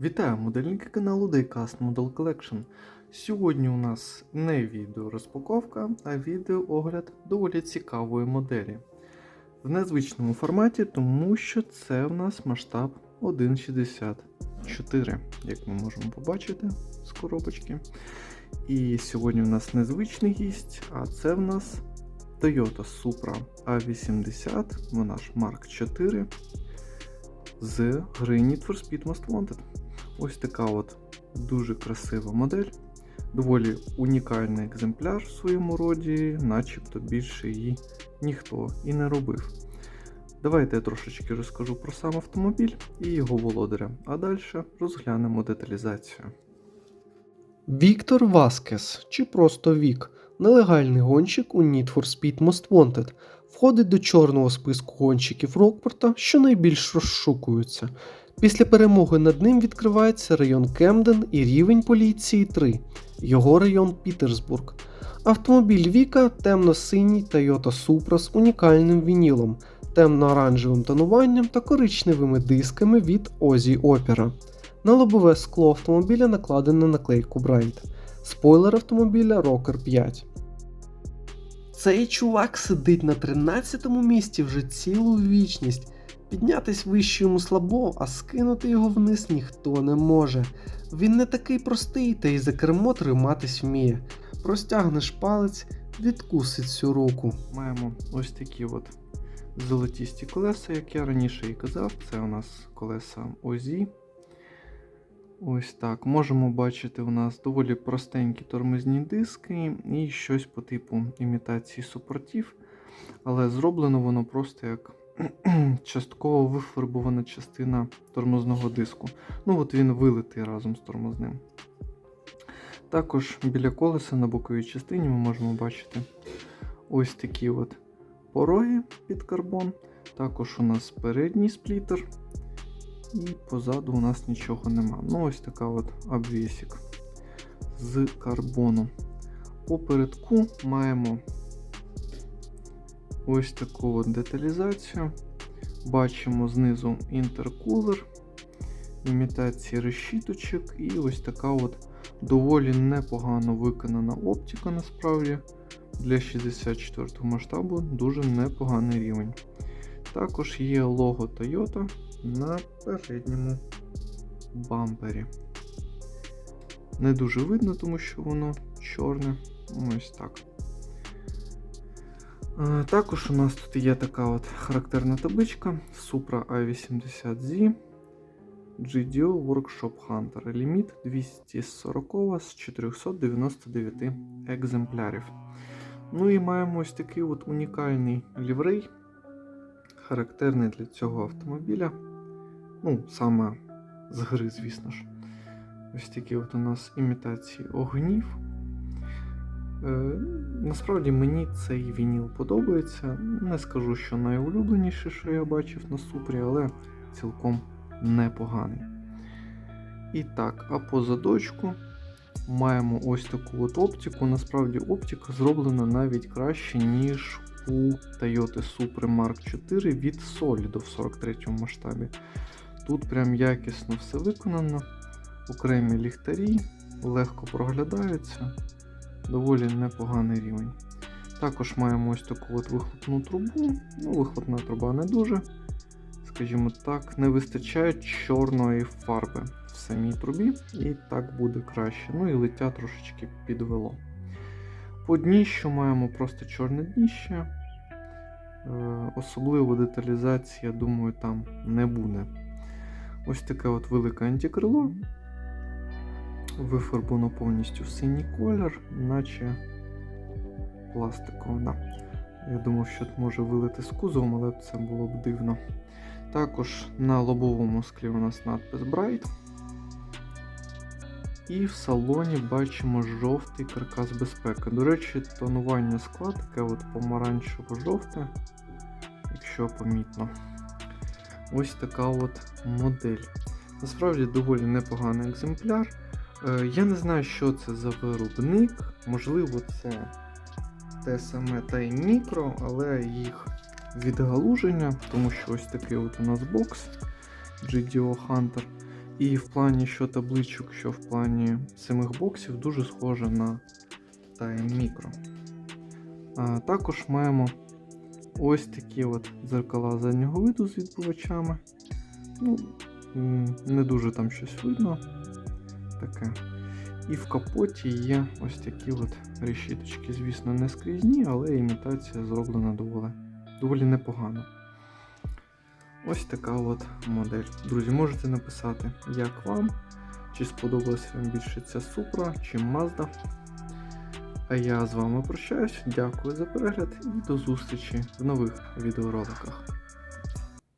Вітаю модельники каналу Diecast Model Collection. Сьогодні у нас не відео розпаковка, а відео огляд доволі цікавої моделі. В незвичному форматі, тому що це в нас масштаб 1.64, як ми можемо побачити з коробочки. І сьогодні у нас незвичний гість, а це в нас Toyota Supra A80, вона ж Mark 4 з гри Need for Speed Most Wanted. Ось така от дуже красива модель, доволі унікальний екземпляр в своєму роді, начебто більше її ніхто і не робив. Давайте я трошечки розкажу про сам автомобіль і його володаря, а далі розглянемо деталізацію. Віктор Васкес, чи просто Вік, нелегальний гонщик у Need for Speed Most Wanted, входить до чорного списку гонщиків Рокпорта, що найбільш розшукуються. Після перемоги над ним відкривається район Кемден і рівень поліції 3, його район Пітерсбург. Автомобіль Віка темно-синій Toyota Supra з унікальним вінілом, темно-оранжевим тонуванням та коричневими дисками від Ozzy Opera. На лобове скло автомобіля накладено наклейку Bright. Спойлер автомобіля Rocker 5. Цей чувак сидить на 13-му місці вже цілу вічність. Піднятись вище йому слабо, а скинути його вниз ніхто не може. Він не такий простий, та й за кермо триматись вміє. Простягнеш палець, відкусить всю руку. Маємо ось такі от золотісті колеса, як я раніше і казав. Це у нас колеса OZ. Ось так. Можемо бачити у нас доволі простенькі тормозні диски і щось по типу імітації супортів. Але зроблено воно просто як частково вифарбована частина тормозного диску. Ну от він вилитий разом з тормозним. Також біля колеса на боковій частині ми можемо бачити ось такі от пороги під карбон. Також у нас передній сплітер. І позаду у нас нічого нема. Ну, ось така от обвісик з карбону. Попередку маємо ось таку от деталізацію. Бачимо знизу інтеркулер, імітації решіточок, і ось така от доволі непогано виконана оптика насправді. Для 64 масштабу дуже непоганий рівень. Також є лого Toyota на передньому бампері. Не дуже видно, тому що воно чорне. Ось так. Е, Також у нас тут є така от характерна табличка Supra A80Z GDO Workshop Hunter. Ліміт 240 з 499 екземплярів. Ну і маємо ось такий от унікальний ліврей, характерний для цього автомобіля. Ну, саме з гри, звісно ж. Ось такі от у нас імітації огнів. Е, насправді мені цей вініл подобається. Не скажу, що найулюбленіше, що я бачив на супрі, але цілком непоганий. І так, а по задочку маємо ось таку от оптику. Насправді оптика зроблена навіть краще, ніж у Toyota Supra Mark 4 від Solid в 43 масштабі. Тут прям якісно все виконано, окремі ліхтарі, легко проглядаються, доволі непоганий рівень. Також маємо ось таку от вихлопну трубу. Ну, вихлопна труба не дуже, скажімо так, не вистачає чорної фарби в самій трубі, і так буде краще. Ну і лиття трошечки підвело. По дніщу маємо просто чорне дніще. Е, Особливо деталізації, я думаю, там не буде. Ось таке от велике антикрило. Вифарбовано повністю в синій колір, наче пластикове. Да. Я думав, що може вилити з кузовом, але це було б дивно. Також на лобовому склі у нас надпис Bright. І в салоні бачимо жовтий каркас безпеки. До речі, тонування скла таке от помаранчево-жовте, якщо помітно. Ось така от модель. Насправді доволі непоганий екземпляр. Е, Я не знаю, що це за виробник. Можливо, це те саме та мікро, але їх відгалуження, тому що ось такий от у нас бокс GDO Hunter. І в плані що табличок, що в плані самих боксів дуже схоже на Time Micro. Також маємо ось такі от дзеркала заднього виду з відбивачами. Ну, не дуже там щось видно. Таке. І в капоті є ось такі от решіточки. Звісно, не скрізні, але імітація зроблена доволі, доволі непогано. Ось така от модель. Друзі, можете написати, як вам, чи сподобалася вам більше ця Supra, чи Mazda. А я з вами прощаюсь. Дякую за перегляд і до зустрічі в нових відеороликах.